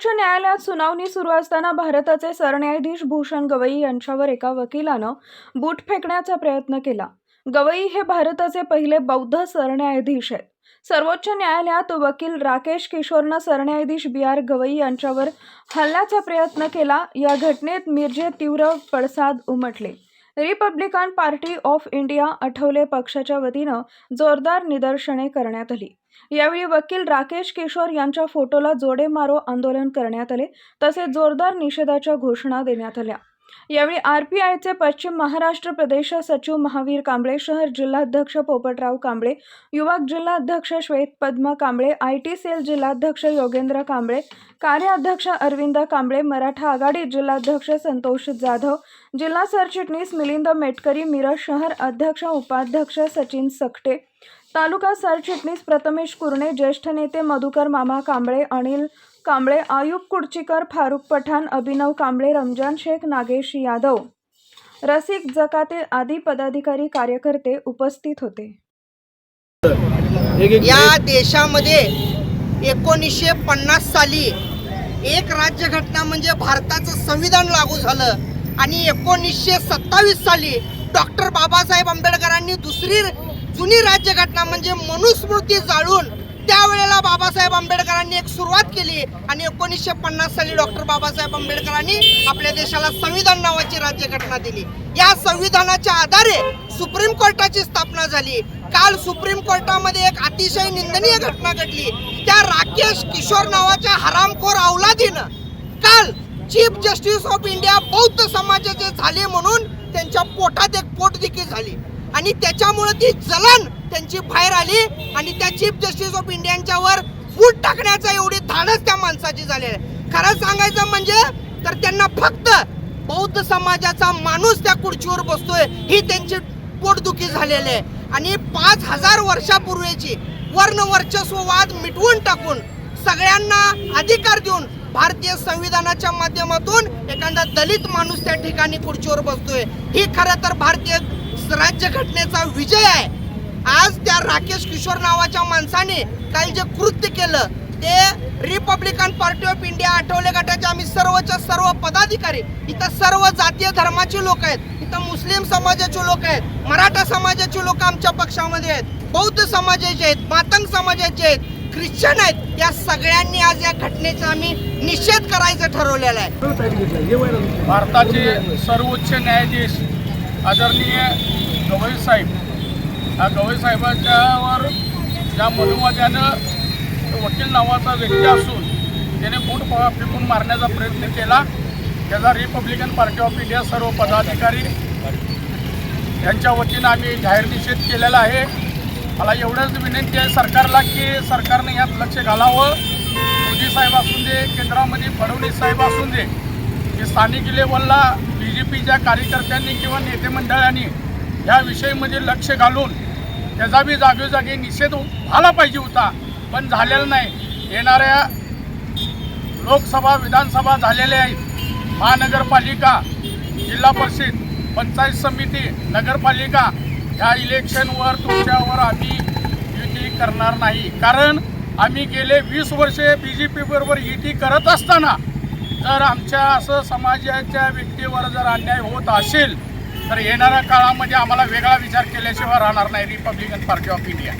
सर्वोच्च न्यायालयात सुनावणी सुरू असताना भारताचे सरन्यायाधीश भूषण गवई यांच्यावर एका वकिलानं बूट फेकण्याचा प्रयत्न केला. गवई हे भारताचे पहिले बौद्ध सरन्यायाधीश आहेत. सर्वोच्च न्यायालयात वकील राकेश किशोरनं सरन्यायाधीश बी आर गवई यांच्यावर हल्ल्याचा प्रयत्न केला. या घटनेत मिरजे तीव्र पडसाद उमटले. Republican party of India Athawale पक्षाच्या वतीनं जोरदार निदर्शने करण्यात आली. यावेळी वकील राकेश किशोर यांच्या फोटोला जोडे मारो आंदोलन करण्यात आले तसेच जोरदार निषेधाच्या घोषणा देण्यात आल्या. यावेळी आर पी आयचे पश्चिम महाराष्ट्र प्रदेश सचिव महावीर कांबळे शहर जिल्हाध्यक्ष पोपटराव कांबळे युवक जिल्हाध्यक्ष Shwet Padma Kamble I T cell जिल्हाध्यक्ष योगेंद्र कांबळे कार्याध्यक्ष अरविंद कांबळे मराठा आघाडी जिल्हाध्यक्ष संतोष जाधव जिल्हा सरचिटणीस मिलिंद मेटकरी मिरज शहर अध्यक्ष उपाध्यक्ष सचिन सकटे तालुका सरचिटणीस प्रथमेश कुरणे ज्येष्ठ नेते मधुकर मामा कांबळे अनिल कांबळे आयुब कुडचीकर फारुख पठाण अभिनव कांबळे रमजान शेख नागेश यादव. रसिक जकाते आदी पदाधिकारी कार्यकर्ते उपस्थित होते. या देशामध्ये एकोणीसशे पन्नास साली एक राज्यघटना म्हणजे भारताचं संविधान लागू झालं आणि एकोणीसशे सत्तावीस साली डॉक्टर बाबासाहेब आंबेडकरांनी दुसरी जुनी राज्यघटना म्हणजे मनुस्मृती जाळून त्यावेळेला बाबासाहेब आंबेडकरांनी एक सुरुवात केली आणि एकोणीसशे पन्नास साली डॉक्टर बाबासाहेब आंबेडकरांनी आपल्या देशाला संविधान नावाची राज्यघटना दिली. या संविधानाच्या आधारे सुप्रीम कोर्टाची स्थापना झाली. काल सुप्रीम कोर्टामध्ये एक अतिशय निंदनीय घटना घडली. त्या राकेश किशोर नावाच्या हरामखोर अवलादीनं काल चीफ जस्टिस ऑफ इंडिया बौद्ध समाजाचे झाले म्हणून त्यांच्या पोटात एक पोटदेखील झाली. आणि त्याच्यामुळे ती जलन त्यांची बाहेर आली आणि त्या चीफ जस्टिस ऑफ इंडियांच्यावर फूट टाकण्याचा एवढी धाडस त्या माणसाची झालेली आहे. खरं सांगायचं म्हणजे तर त्यांना फक्त बौद्ध समाजाचा माणूस त्या खुर्चीवर बसतोय ही त्यांची पोटदुखी झालेली आहे. आणि पाच हजार वर्षापूर्वीची वर्ण वर्चस्ववाद मिटवून टाकून सगळ्यांना अधिकार देऊन भारतीय संविधानाच्या माध्यमातून एखादा दलित माणूस त्या ठिकाणी खुर्चीवर बसतोय. ही खरं तर भारतीय राज्यघटनेचा विजय आहे. आज त्या राकेश किशोर नावाच्या माणसाने काल जे कृत्य केलं ते Republican party of India Athawale गटाचे आम्ही सर्वच्या सर्व पदाधिकारी इथं सर्व जातीय धर्माचे लोक आहेत इथं मुस्लिम समाजाचे लोक आहेत मराठा समाजाचे लोक आमच्या पक्षामध्ये आहेत बौद्ध समाजाचे आहेत मातंग समाजाचे आहेत ख्रिश्चन आहेत या सगळ्यांनी आज या घटनेचा आम्ही निषेध करायचं ठरवलेलं आहे. भारताचे सर्वोच्च न्यायाधीश आदरणीय गवई साहेब. ह्या गवई साहेबांच्यावर ज्या मनुवाद्यानं वकील नावाचा व्यक्ती असून त्याने बूट फ- फेकून मारण्याचा प्रयत्न केला. त्याचा रिपब्लिकन पार्टी ऑफ इंडिया सर्व पदाधिकारी यांच्या वतीनं आम्ही जाहीर निषेध केलेला आहे. मला एवढंच विनंती आहे सरकारला की सरकारने यात लक्ष घालावं. मोदी साहेब असून दे केंद्रामध्ये फडणवीस साहेब असून दे की स्थानिक लेवलला बी जे पीच्या कार्यकर्त्यांनी किंवा नेते मंडळांनी या विषयीमध्ये लक्ष घालून त्याचा बी जागोजागी निषेध झाला पाहिजे होता. पण झालेला नाही. येणाऱ्या लोकसभा विधानसभा झालेल्या आहेत. महानगरपालिका जिल्हा परिषद पंचायत समिती नगरपालिका ह्या इलेक्शनवर तुमच्यावर आम्ही युती करणार नाही. कारण आम्ही गेले वीस वर्षे बी जे पीबरोबर युती करत असताना जर आमच्या असं समाजाच्या व्यक्तीवर जर अन्याय होत असेल तर येणाऱ्या काळामध्ये आम्हाला वेगळा विचार केल्याशिवाय राहणार नाही रिपब्लिकन पार्टी ऑफ इंडिया